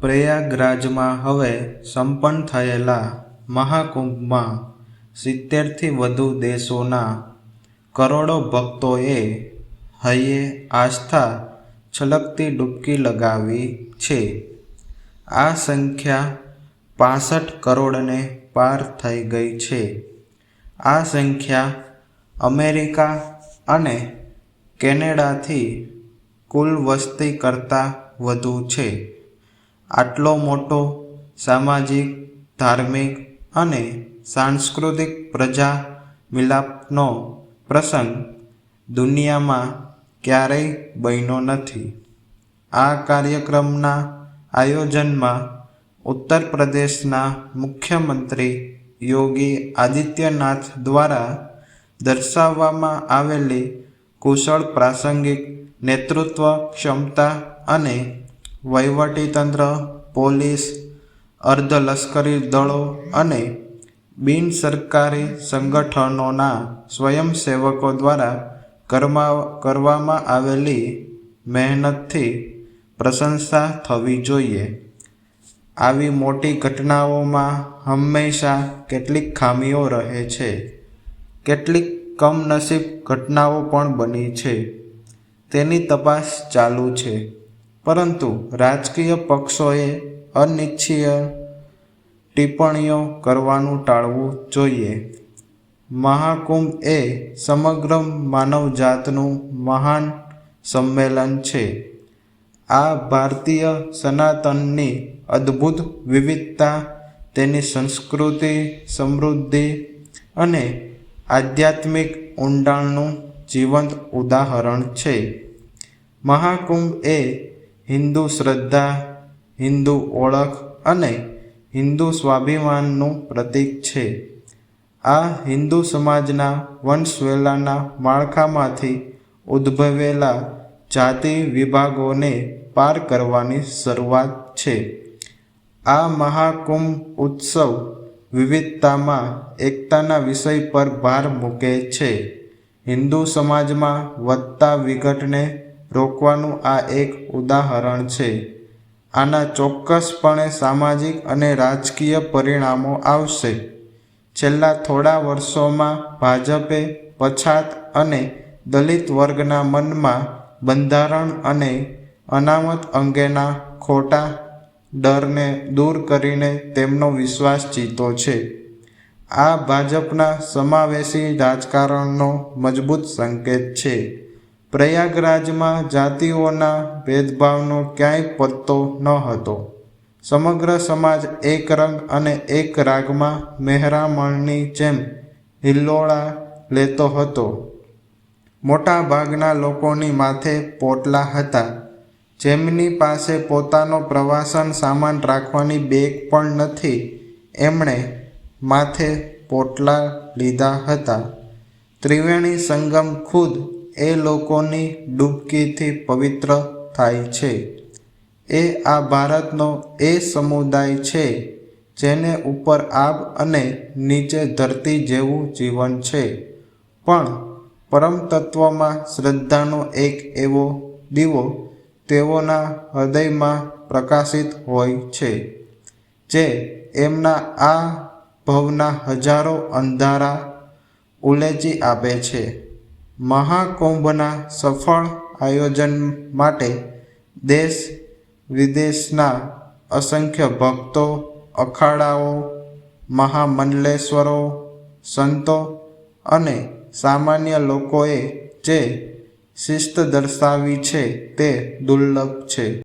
પ્રયાગરાજમાં હવે સંપન્ન થયેલા મહાકુંભમાં સિત્તેરથી વધુ દેશોના કરોડો ભક્તોએ હૈયે આસ્થા છલકતી ડૂબકી લગાવી છે. આ સંખ્યા પાંસઠ કરોડને પાર થઈ ગઈ છે. આ સંખ્યા અમેરિકા અને કેનેડાથી કુલ વસ્તી કરતાં વધુ છે. આટલો મોટો સામાજિક, ધાર્મિક અને સાંસ્કૃતિક પ્રજા મિલાપનો પ્રસંગ દુનિયામાં ક્યારેય બન્યો નથી. આ કાર્યક્રમના આયોજનમાં ઉત્તર પ્રદેશના મુખ્યમંત્રી યોગી આદિત્યનાથ દ્વારા દર્શાવવામાં આવેલી કુશળ પ્રાસંગિક નેતૃત્વ ક્ષમતા અને વહીવટીતંત્ર, પોલીસ અર્ધલશ્કરી દળો અને બિનસરકારી સંગઠનોના સ્વયંસેવકો દ્વારા કરવામાં આવેલી મહેનતથી પ્રશંસા થવી જોઈએ. આવી મોટી ઘટનાઓમાં હંમેશા કેટલીક ખામીઓ રહે છે. કેટલીક કમનસીબ ઘટનાઓ પણ બની છે. તેની તપાસ ચાલુ છે. પરંતુ રાજકીય પક્ષોએ અનિચ્છીય ટિપ્પણીઓ કરવાનું ટાળવું જોઈએ. મહાકુંભ એ સમગ્ર માનવજાતનું મહાન સંમેલન છે. આ ભારતીય સનાતનની અદ્ભુત વિવિધતા, તેની સંસ્કૃતિ, સમૃદ્ધિ અને આધ્યાત્મિક ઊંડાણનું જીવંત ઉદાહરણ છે. મહાકુંભ એ હિન્દુ શ્રદ્ધા, હિન્દુ ઓળખ અને હિન્દુ સ્વાભિમાનનું પ્રતીક છે. આ હિન્દુ સમાજના વંશવેલાના માળખામાંથી ઉદ્ભવેલા જાતિ વિભાગોને પાર કરવાની શરૂઆત છે. આ મહાકુંભ ઉત્સવ વિવિધતામાં એકતાના વિષય પર ભાર મૂકે છે. હિન્દુ સમાજમાં વધતા વિઘટને રોકવાનું આ એક ઉદાહરણ છે. આના ચોક્કસપણે સામાજિક અને રાજકીય પરિણામો આવશે. છેલ્લા થોડા વર્ષોમાં ભાજપે પછાત અને દલિત વર્ગના મનમાં બંધારણ અને અનામત અંગેના ખોટા ડરને દૂર કરીને તેમનો વિશ્વાસ જીતો છે. આ ભાજપના સમાવેશી રાજકારણનો મજબૂત સંકેત છે. પ્રયાગરાજમાં જાતિઓના ભેદભાવનો ક્યાંય પત્તો ન હતો. સમગ્ર સમાજ એક રંગ અને એક રાગમાં મહેરામણની જેમ હિલ્લોળા લેતો હતો. મોટા ભાગના લોકોની માથે પોટલા હતા. જેમની પાસે પોતાનો પ્રવાસન સામાન રાખવાની બેગ પણ નથી, એમણે માથે પોટલા લીધા હતા. ત્રિવેણી સંગમ ખુદ એ લોકોની ડૂબકીથી પવિત્ર થાય છે. એ આ ભારતનો એ સમુદાય છે જેને ઉપર આબ અને નીચે ધરતી જેવું જીવન છે. પણ પરમતત્વમાં શ્રદ્ધાનો એક એવો દીવો તેઓના હૃદયમાં પ્રકાશિત હોય છે, જે એમના આ ભવના હજારો અંધારા ઉલેચી આપે છે. મહાકુંભના સફળ આયોજન માટે દેશ વિદેશના અસંખ્ય ભક્તો, અખાડાઓ, મહામંડલેશ્વરો, સંતો અને સામાન્ય લોકોએ જે શિસ્ત દર્શાવી છે તે દુર્લભ છે.